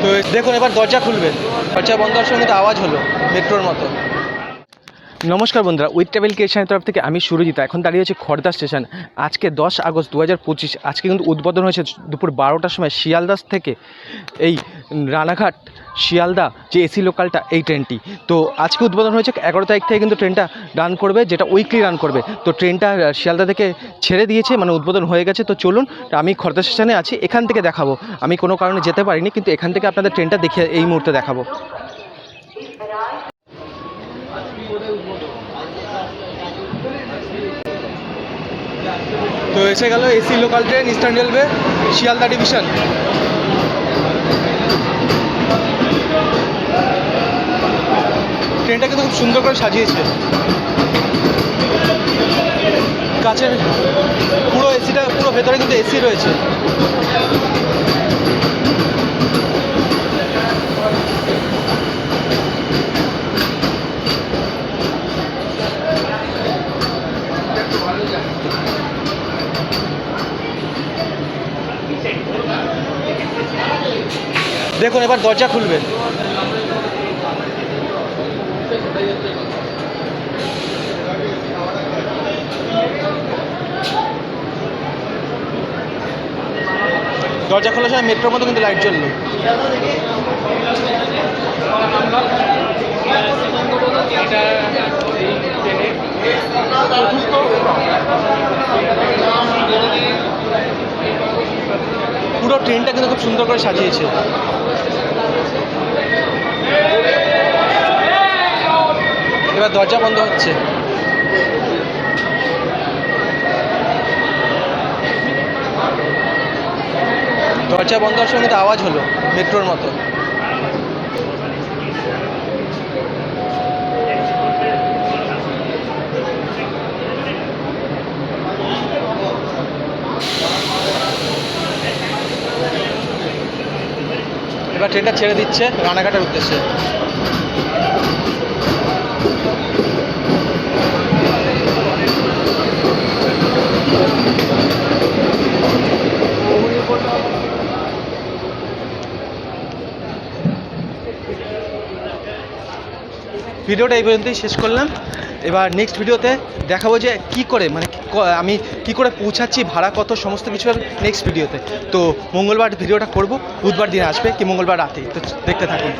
তো দেখুন এবার দরজা খুলবে দরজা বন্ধ হওয়ার সঙ্গে তো আওয়াজ হলো মেট্রোর মতো। নমস্কার বন্ধুরা উইথ ট্রাভেল ক্রিয়েশনের তরফ থেকে আমি সুরজিৎ, এখন দাঁড়িয়ে হচ্ছে খড়দা স্টেশন। আজকে দশ আগস্ট দু হাজার পঁচিশ, আজকে কিন্তু উদ্বোধন হয়েছে দুপুর বারোটার সময় শিয়ালদাস থেকে এই রানাঘাট শিয়ালদা যে এসি লোকালটা, এই ট্রেনটি। তো আজকে উদ্বোধন হয়েছে এগারো তারিখ থেকে কিন্তু ট্রেনটা রান করবে, যেটা উইকলি রান করবে। তো ট্রেনটা শিয়ালদা থেকে ছেড়ে দিয়েছে মানে উদ্বোধন হয়ে গেছে। তো চলুন, আমি খড়দা স্টেশনে আছি, এখান থেকে দেখাবো। আমি কোনো কারণে যেতে পারিনি, কিন্তু এখান থেকে আপনাদের ট্রেনটা দেখে এই মুহূর্তে দেখাবো। তো এসে গেল AC local train eastern railway Sealdah division ট্রেনটা কিন্তু খুব সুন্দর করে সাজিয়েছে। কাছের পুরো এসিটা পুরো ভেতরে কিন্তু এসি রয়েছে। দেখুন এবার দরজা খুলবেন। দরজা খোলার সময় মেট্রোর মতো কিন্তু লাইট জ্বললো পুরো ট্রেনটা কিন্তু খুব সুন্দর করে সাজিয়েছে। এবার দরজা বন্ধ হচ্ছে। দরজা বন্ধ হওয়ার সঙ্গে আওয়াজ হলো, মেট্রোর মতো। এবার ট্রেনটা ছেড়ে দিচ্ছে রানাঘাটের উদ্দেশ্যে। ভিডিওটা এই পর্যন্তই শেষ করলাম। এবার নেক্সট ভিডিওতে দেখাবো যে কি করে মানে আমি কি করে পৌঁছাচ্ছি, ভাড়া কত, সমস্ত কিছু নেক্সট ভিডিওতে তো মঙ্গলবার ভিডিওটা করব, বুধবার দিন আসবে কি মঙ্গলবার রাতে? তো দেখতে থাকুন।